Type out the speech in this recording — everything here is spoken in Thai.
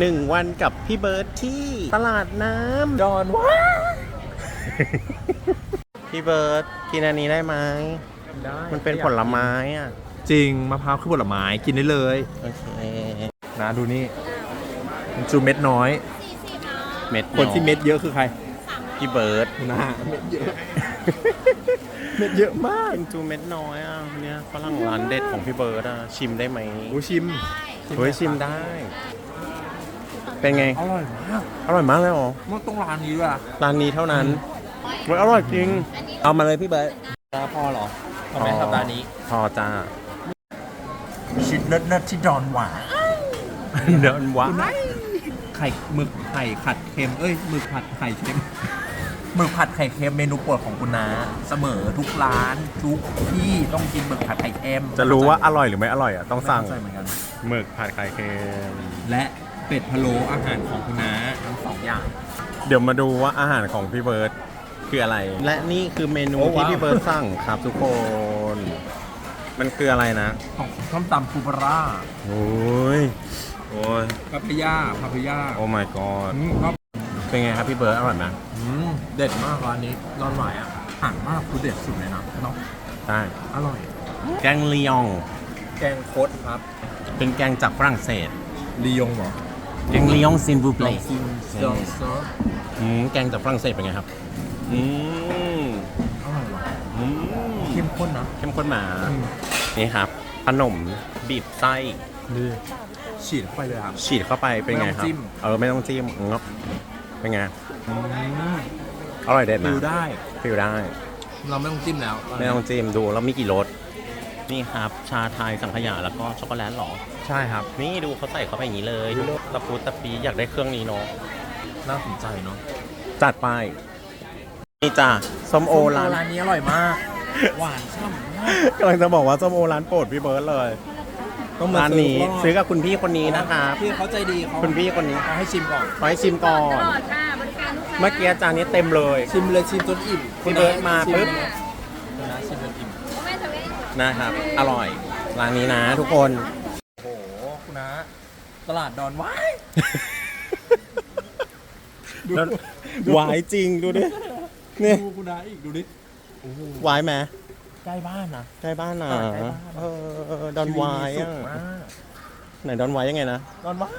หนึ่งวันกับพี่เบิร์ดที่ตลาดน้ำดอนว้าพี่เบิร์ดกินอันนี้ได้ไหมได้มันเป็นผลไม้อะ จริงมะพร้าวคือผลไม้กินได้เลย โอเค นะดูนี่มันจูเม็ดน้อย เม็ดคนที่เม็ดเยอะคือใคร พี่เบิร์ดนะเม็ดเยอะ เม็ดเยอะมากเป็นจูเม็ดน้อยอะเนี่ยฝรั่งร้านเด็ดของพี่เบิร์ดอะชิมได้ไหมโอ้ชิมเฮ้ยชิมได้ เป็นไง อร่อยมากอร่อยมากเลยเหรอ มันต้องร้านนี้ด้วยอะร้านนี้เท่านั้นเฮ้ยอร่อยจริง เอามาเลยพี่เบิร์ดพอเหรอทำไมครับร้านนี้พอจ้าชิดเลิศเลิศที่ดอนหวานเดินวะไข่หมึกไข่ขัดเค็มเอ้ยหมึกผัดไข่เค็มหมึกผัดไข่เค็มเมนูโปรดของคุณนาเสมอทุกร้านทุกที่ต้องกินหมึกผัดไข่เค็มจะรู้ว่าอร่อยหรือไม่อร่อยอะต้องสั่งไม่เข้าใจเหมือนกันหมึกผัดไข่เค็มและ เป็ดพะโล้อาหารของคุณน้าทั้งสองอย่าง เดี๋ยวมาดูว่าอาหารของพี่เบิร์ดคืออะไร และนี่คือเมนูโอ้ที่ว้าว พี่เบิร์ดสั่งครับทุกคน มันคืออะไรนะของส้มตำปูปลาร่าโอ้ยโอ้ยพาพยาพาพยาโอ้ my god อืมครับเป็นไงครับพี่เบิร์ดอร่อยไหมอืมเด็ดมากร้านนี้ร้อนหวายอะอาหารมากคือเด็ดสุดเลยนะเนาะใช่อร่อย แกงลียงแกงโคตรครับ เป็นแกงจากฝรั่งเศสลียงเหรอ แกงลียงซินบูเปลลองซิมลองซอสอืมแกงจากฝรั่งเศสเป็นไงครับ อืมอร่อยว่ะอืมเข้มข้นนะเข้มข้นหมา อืมนี่ครับ ขนมบีบไส้ ดีฉีดเข้าไปเลยครับ ฉีดเข้าไปเป็นไงครับ ไม่ต้องจิ้ม เออ ไม่ต้องจิ้มงบเป็นไงอืมอร่อยเด็ดฟินะลได้ ฟิลได้ เราไม่ต้องจิ้มแล้วไม่ต้องจิ้มดูแล้วมีกี่รส นี่ครับชาไทยสังขยาแล้วก็ช็อกโกแลตหรอ ใช่ครับ นี่ดูเขาใส่เข้าไปอย่างนี้เลยดูตะปูตะปีอยากได้เครื่องนี้เนาะน่าสนใจเนาะจัดไป นี่จ้ะส้มโอร้านร้านนี้อร่อยมาก หวานฉ่ำมากกำลังจะบอกว่าส้มโอร้านโปรดพี่เบิร์ดเลยต้องมาร้านนี้ซื้ซื้ออกับคุณพี่คนนี้นะครับพี่เขาใจดีเขาคุณพี่คนนี้เขาให้ชิมก่อนขอให้ชิมก่อนตลอดค่ะบริการลูกค้าเมื่อกี้จานนี้เต็มเลย ชิมเลยชิมจนอิ่มพี่เบิร์ดมาปุ๊บคุณน้าชิมจนอิ่มแม่ทำเอง นะครับ อร่อย ร้านนี้นะทุกคน โอ้โหคุณน้าตลาดดอนว้ายดูแล้วหวายจริงดูดิเนี่ยดูคุณน้าอีกดูดิโอ้โหหวายไหมใกล้บ้านนะ ใกล้บ้านนะใกล้บ้าน เออดอนหวายชีอะวิตมีสุขมากไหนดอนหวายยังไงนะ ดอนว้าย